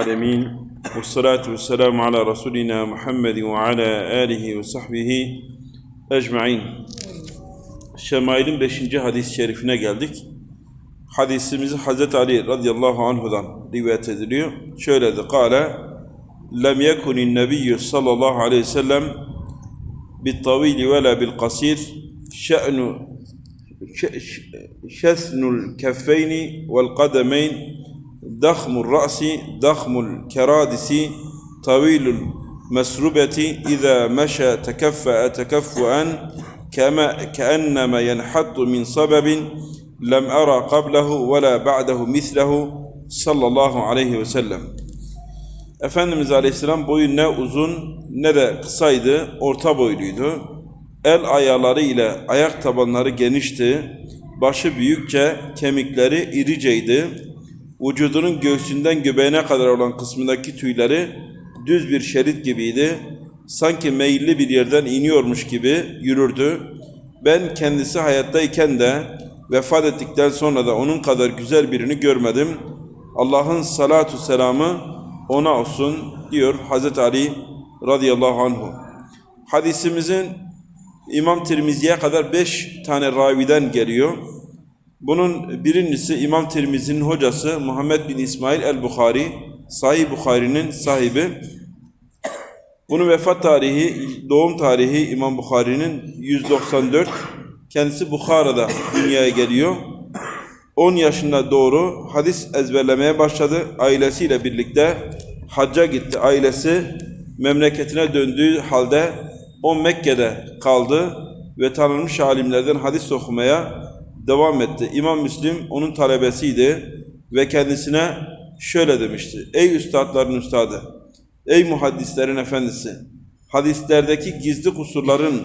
العالمين والصلاة والسلام على رسولنا محمد وعلى آله وصحبه أجمعين Şemail'in 5. hadis-i şerifine geldik. Hadisimizi Hazreti Ali radıyallahu anhudan rivayet ediliyor. Şöyle de kâle لَمْ يَكُنِ النَّبِيُّ صَلَّى اللّٰهُ عَلَيْهِ وسلم بِالطَّوِيلِ وَلَا بِالْقَصِيرِ شَأْنُ شَثْنُ الْكَفَّيْنِ وَالْقَدَمَيْنِ ضخم الرأس ضخم الكرادس طويل المسربة إذا مشى تكفأ تكفؤا كما كأنما ينحط من صبب لم أرى قبله ولا بعده مثله صلى الله عليه وسلم Efendimiz Aleyhisselam boyu ne uzun ne de kısaydı, orta boyluydu. El ayarları ile ayak tabanları genişti. Başı büyükçe, kemikleri iriceydi. Vücudunun göğsünden göbeğine kadar olan kısmındaki tüyleri düz bir şerit gibiydi. Sanki meyilli bir yerden iniyormuş gibi yürürdü. Ben kendisi hayattayken de vefat ettikten sonra da onun kadar güzel birini görmedim. Allah'ın salatu selamı ona olsun diyor Hazreti Ali radıyallahu anhu. Hadisimizin İmam Tirmizi'ye kadar beş tane raviden geliyor. Bunun birincisi İmam Tirmizi'nin hocası Muhammed bin İsmail el-Bukhari, Sahih Bukhari'nin sahibi. Bunun vefat tarihi, doğum tarihi İmam Bukhari'nin 194. Kendisi Bukhara'da dünyaya geliyor. 10 yaşında doğru hadis ezberlemeye başladı. Ailesiyle birlikte hacca gitti. Ailesi memleketine döndüğü halde o Mekke'de kaldı ve tanınmış alimlerden hadis okumaya devam etti. İmam Müslim onun talebesiydi ve kendisine şöyle demişti. Ey üstadların üstadı, ey muhaddislerin efendisi, hadislerdeki gizli kusurların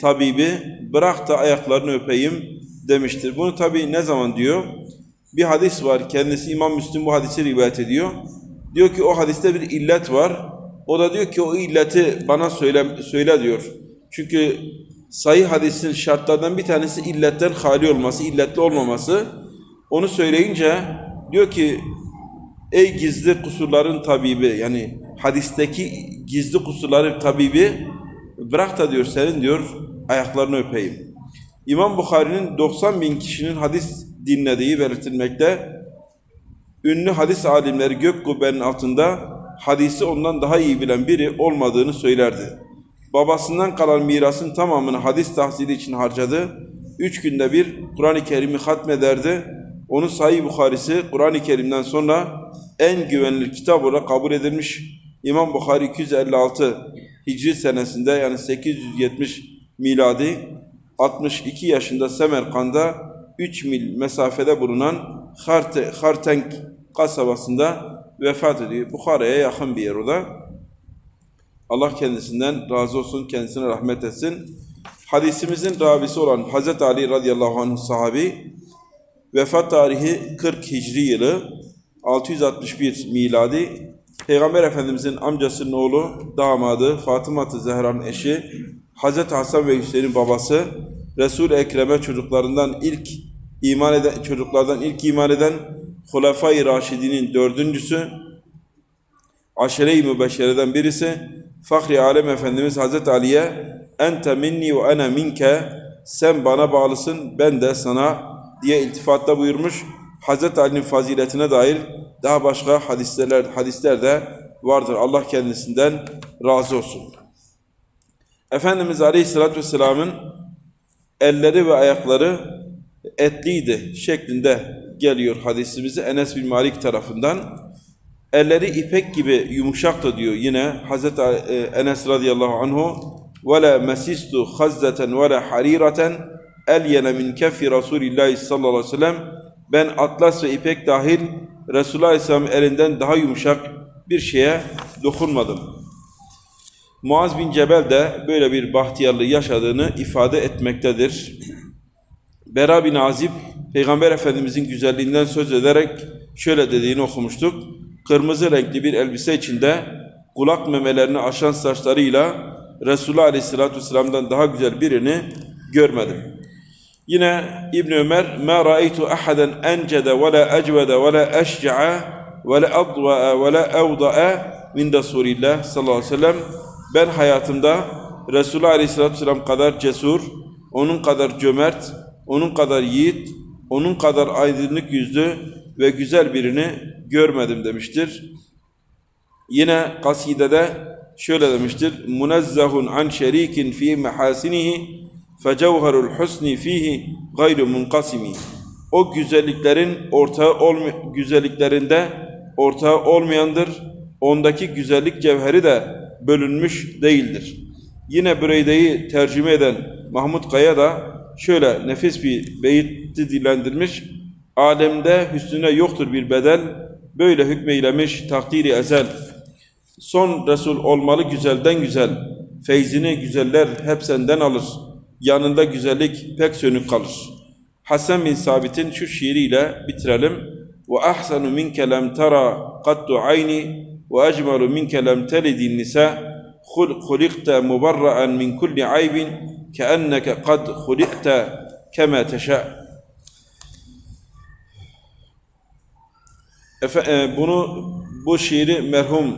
tabibi bırak da ayaklarını öpeyim demiştir. Bunu tabi ne zaman diyor? Bir hadis var. Kendisi İmam Müslim bu hadisi rivayet ediyor. Diyor ki o hadiste bir illet var. O da diyor ki o illeti bana söyle, söyle diyor. Çünkü sahih hadisin şartlardan bir tanesi illetten hali olması, illetli olmaması. Onu söyleyince diyor ki ey gizli kusurların tabibi yani hadisteki gizli kusurların tabibi bırak da diyor senin diyor ayaklarını öpeyim. İmam Bukhari'nin 90 bin kişinin hadis dinlediği belirtilmekte. Ünlü hadis alimleri gök kubbenin altında hadisi ondan daha iyi bilen biri olmadığını söylerdi. Babasından kalan mirasın tamamını hadis tahsili için harcadı. Üç günde bir Kur'an-ı Kerim'i hatmederdi. Onun Sahih Bukhari'si Kur'an-ı Kerim'den sonra en güvenilir kitap olarak kabul edilmiş. İmam Bukhari 256 Hicri senesinde yani 870 miladi 62 yaşında Semerkand'da 3 mil mesafede bulunan Harte, Hartenk kasabasında vefat ediyor. Bukhara'ya yakın bir yer o da. Allah kendisinden razı olsun, kendisine rahmet etsin. Hadisimizin ravisi olan Hazreti Ali radıyallahu anh sahabi vefat tarihi 40 Hicri yılı 661 miladi Peygamber Efendimizin amcasının oğlu, damadı, Fatıma Zehra'nın eşi, Hazreti Hasan ve Hüseyin'in babası, Resul-i Ekrem'e çocuklarından ilk iman eden çocuklardan ilk iman eden Hulefai Raşidinin dördüncüsü, Aşere-i Mübeşşere'den birisi, Fahri Alem Efendimiz Hazreti Ali'ye ente minni ve ene minke sen bana bağlısın ben de sana diye iltifatta buyurmuş. Hazreti Ali'nin faziletine dair daha başka hadisler, hadisler de vardır. Allah kendisinden razı olsun. Efendimiz Aleyhisselatü Vesselam'ın elleri ve ayakları etliydi şeklinde geliyor hadisimizi Enes bin Malik tarafından. Elleri ipek gibi yumuşaktı diyor yine Hazreti Enes radıyallahu anhu وَلَا مَسِسْتُ خَزَّةً وَلَا حَرِيرَةً اَلْيَنَ مِنْ كَفِّ رَسُولِ اللّٰهِ sallallahu aleyhi ve sellem ben atlas ve ipek dahil Resulullah Aleyhisselam'ın elinden daha yumuşak bir şeye dokunmadım. Muaz bin Cebel de böyle bir bahtiyarlığı yaşadığını ifade etmektedir. Bera bin Azib, Peygamber Efendimizin güzelliğinden söz ederek şöyle dediğini okumuştuk. Kırmızı renkli bir elbise içinde kulak memelerini aşan saçlarıyla Resulullah Aleyhisselatü Vesselam'dan daha güzel birini görmedim. Yine İbn Ömer, "Ma ra'aytu ahadan encede ve la ecvede ve la eşca'a ve la adva'a ve la evda'a min Resulillah sallallahu aleyhi ve sellem ben hayatımda Resulullah aleyhissalatü vesselam kadar cesur, onun kadar cömert, onun kadar yiğit, onun kadar aydınlık yüzlü ve güzel birini görmedim demiştir. Yine kasidede şöyle demiştir. Munezzahun an şerikin fi mahasinihi fecevherul husni fihi gayru munkasimi. O güzelliklerin ortağı olma güzelliklerinde ortağı olmayandır. Ondaki güzellik cevheri de bölünmüş değildir. Yine Büreyde'yi tercüme eden Mahmud Kaya da şöyle nefis bir beyitti dilendirmiş. Alemde hüsnüne yoktur bir bedel, böyle hükmeylemiş takdiri ezel. Son Resul olmalı güzelden güzel. Feyzini güzeller hep senden alır. Yanında güzellik pek sönük kalır. Hasan bin Sabit'in şu şiiriyle bitirelim. Ve ahsanu minke lem tara qattu ayni ve ecmalu minke lem telidin nisa khuliqta mubarra'an min kulli aybin keenneke kad khuliqta kema teşa' Efe, e, bunu bu şiiri merhum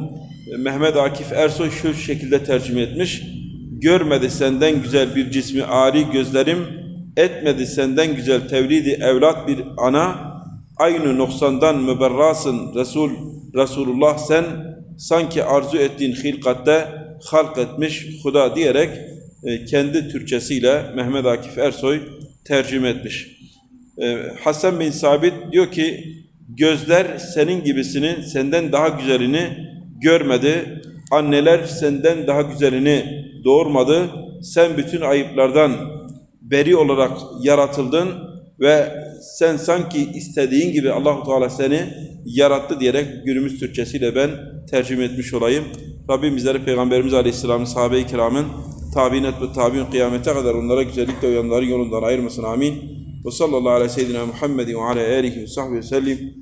Mehmet Akif Ersoy şu şekilde tercüme etmiş. Görmedi senden güzel bir cismi âli gözlerim, etmedi senden güzel tevlidi evlat bir ana, aynı noksandan müberrasın Resul, Resulullah sen, sanki arzu ettiğin hilkatte halk etmiş Huda diyerek e, kendi Türkçesiyle Mehmet Akif Ersoy tercüme etmiş. Ee, Hasan bin Sabit diyor ki Gözler senin gibisini, senden daha güzelini görmedi. Anneler senden daha güzelini doğurmadı. Sen bütün ayıplardan beri olarak yaratıldın ve sen sanki istediğin gibi Allahu Teala seni yarattı diyerek günümüz Türkçesiyle ben tercüme etmiş olayım. Rabbim bizleri Peygamberimiz Aleyhisselam'ın sahabe-i kiramın tabi'in ve tabi'in kıyamete kadar onlara güzellikle uyanların yolundan ayırmasın amin. Ve sallallahu aleyhi ve seyyidina Muhammed ve ala ve sellem.